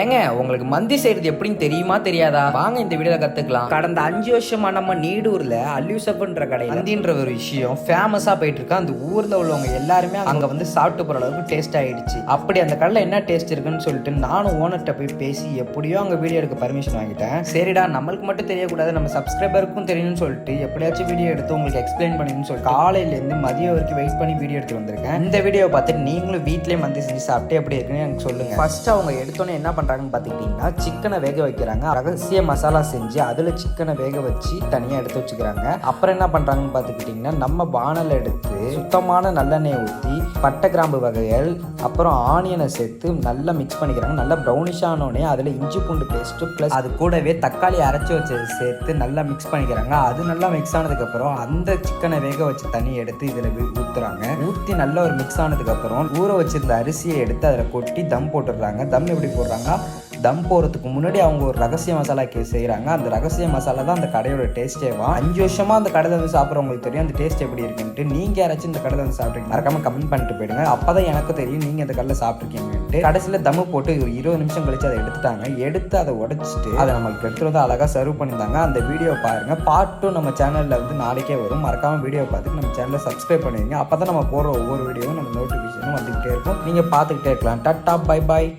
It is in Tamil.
ஏங்க உங்களுக்கு மந்தி செய்யறது எப்படின்னு தெரியுமா தெரியாதா? வாங்க இந்த வீடியோல கத்துக்கலாம். கடந்த அஞ்சு வருஷமா நம்ம நீடூர்ல அல்யூசப்ன்ற கடை மந்தின்ற ஒரு விஷயம் ஃபேமஸா போயிட்டு இருக்கா அந்த ஊர்ல உள்ளவங்க எல்லாருமே அங்க வந்து சாப்பிட்டு போற அளவுக்கு டேஸ்ட் ஆயிடுச்சு. அப்படி அந்த கடையில என்ன டேஸ்ட் இருக்குன்னு சொல்லிட்டு நானும் ஓனர்கிட்ட போய் பேசி எப்படியோ அங்க வீடியோ எடுக்க பர்மிஷன் வாங்கிட்டேன். சரிடா நம்மளுக்கு மட்டும் தெரியக்கூடாது நம்ம சப்ஸ்கிரைபருக்கும் தெரியணும்னு சொல்லிட்டு எப்படியாச்சும் வீடியோ எடுத்து உங்களுக்கு எக்ஸ்பிளைன் பண்ணணும்னு சொல்லிட்டு காலையில இருந்து மதியம் வரைக்கும் வெயிட் பண்ணி வீடியோ எடுத்து வந்திருக்கேன். இந்த வீடியோ பார்த்துட்டு நீங்களும் வீட்லயே மந்தி செஞ்சு சாப்பிட்டு எப்படி இருக்குன்னு எனக்கு சொல்லுங்க. ஃபர்ஸ்ட் அவங்க எடுத்தோன்னே என்ன பண்ணுறாங்கன்னு பார்த்துக்கிட்டிங்கன்னா சிக்கனை வேக வைக்கிறாங்க. ரகசிய மசாலா செஞ்சு அதில் சிக்கனை வேக வச்சு தனியாக எடுத்து வச்சுக்கிறாங்க. அப்புறம் என்ன பண்ணுறாங்கன்னு பார்த்துக்கிட்டிங்கன்னா நம்ம பானல் எடுத்து சுத்தமான நல்லெண்ணெயை ஊற்றி பட்டை கிராம்பு வகைகள் அப்புறம் ஆனியனை சேர்த்து நல்லா மிக்ஸ் பண்ணிக்கிறாங்க. நல்லா ப்ரௌனிஷ் ஆனோடனே அதில் இஞ்சி பூண்டு பேஸ்ட்டு ப்ளஸ் அது கூடவே தக்காளி அரைச்சி வச்சது சேர்த்து நல்லா மிக்ஸ் பண்ணிக்கிறாங்க. அது நல்லா மிக்ஸ் ஆனதுக்கப்புறம் அந்த சிக்கனை வேக வச்சு தண்ணி எடுத்து இதில் ஊற்றுறாங்க ஊற்றி நல்லா ஒரு மிக்ஸ் ஆனதுக்கப்புறம் ஊற வச்சிருந்த அரிசியை எடுத்து அதில் கொட்டி தம் போட்டுடுறாங்க. தம் எப்படி போடுறாங்க? தம் போகிறதுக்கு முன்னாடி அவங்க ஒரு ரகசிய மசாலா கே செய்கிறாங்க அந்த ரகசிய மசாலா தான் அந்த கடையோட டேஸ்ட்டேவா அஞ்சு வருஷமாக அந்த கடையில் வந்து சாப்பிட்றவங்களுக்கு தெரியும் அந்த டேஸ்ட் எப்படி இருக்குன்ட்டு. நீங்கள் யாராச்சும் இந்த கடையில் வந்து சாப்பிட்றீங்க மறக்காம கமெண்ட் பண்ணிட்டு போயிடுங்க. அப்போ தான் எனக்கு தெரியும் நீங்கள் இந்த கடையில் சாப்பிட்ருக்கீங்கன்ட்டு கடைசியில் தம்மு போட்டு ஒரு இருபது நிமிஷம் கழிச்சு அதை எடுத்துட்டாங்க. எடுத்து அதை உடைச்சிட்டு அதை நம்மளுக்கு எடுத்துகிட்டு வந்து அழகாக சர்வ் பண்ணியிருந்தாங்க. அந்த வீடியோ பாருங்கள் பார்ட் டூ நம்ம சேனலில் வந்து நாளைக்கே வரும். மறக்காம வீடியோ பார்த்துட்டு நம்ம சேனலை சப்ஸ்கிரைப் பண்ணுவீங்க அப்போ தான் நம்ம போடுற ஒவ்வொரு வீடியோவும் நம்ம நோட்டிஃபிகேஷனும் வந்துகிட்டே இருக்கும். நீங்கள் பார்த்துக்கிட்டே இருக்கலாம். Ta-ta bye bye